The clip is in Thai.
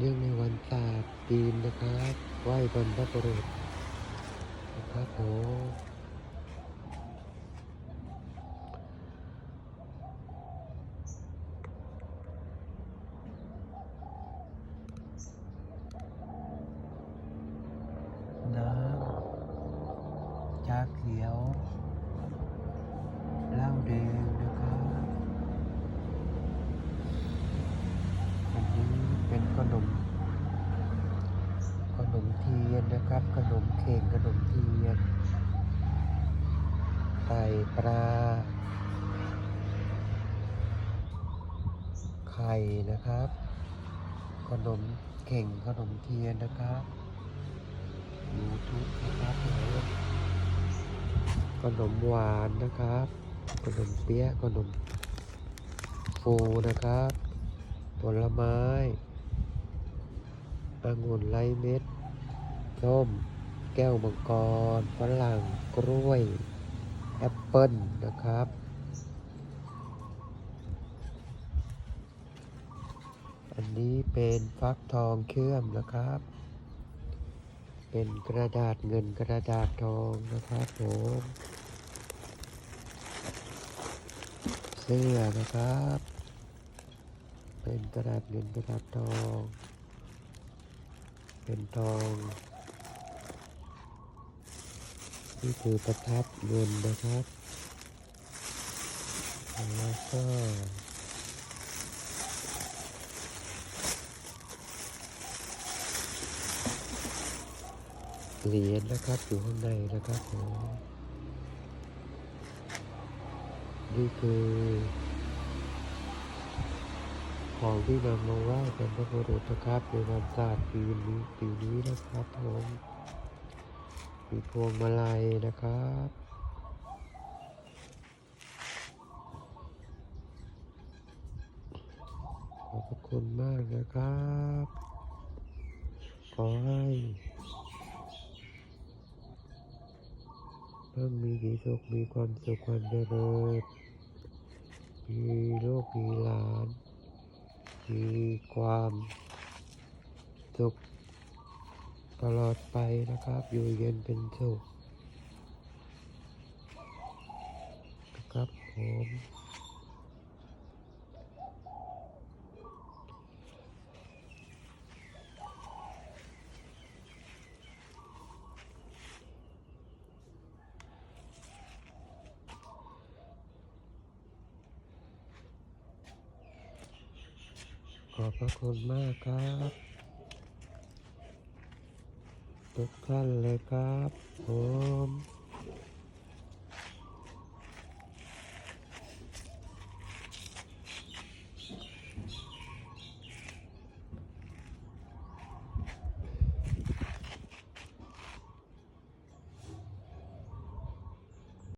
เนื่องในวันศาสตร์จีนนะครับ ไหว้บรรพบุรุษนะครับผมน้ำชาเขียวเหล้าแดงนะครับ อันนี้เป็น ขนม ขนมเทียนนะครับ ขนมเข่งขนมเทียนไก่ปลา ไข่นะครับ ขนมเข่งขนมเทียนนะครับยูทูบนะครับขนมหวานนะครับ ขนมเปี๊ยะขนมฟูนะครับ ผลไม้ องุ่นไร้เม็ดส้ม แก้วมังกรฝรั่งกล้วย แอปเปิ้ลนะครับ อันนี้เป็นฟักทองเชื่อมนะครับ เป็นกระดาษเงินกระดาษทองนะครับผมเสื้อนะครับ เป็นกระดาษเงินกระดาษทอง เป็นทอง นี่คือประทัดเงินนะครับ แล้วก็เหรียญนะครับอยู่ข้างในนะครับผมนี่คือ ของที่นำมาไหว้เป็นพระบุรุษนะครับในวันศาสตร์ปีนี้ปีนี้นะครับผมมีพวงมาลัยนะครับขอบพระคุณมากนะครับ ขอให้เพิ่มมีสีสุขมีความสุขความเจริญมีลูกมีหลาน มีความสุขตลอดไปนะครับ อยู่เย็นเป็นสุขนะครับผม อบพระคุณมากครับทุกท่านเลยครับผม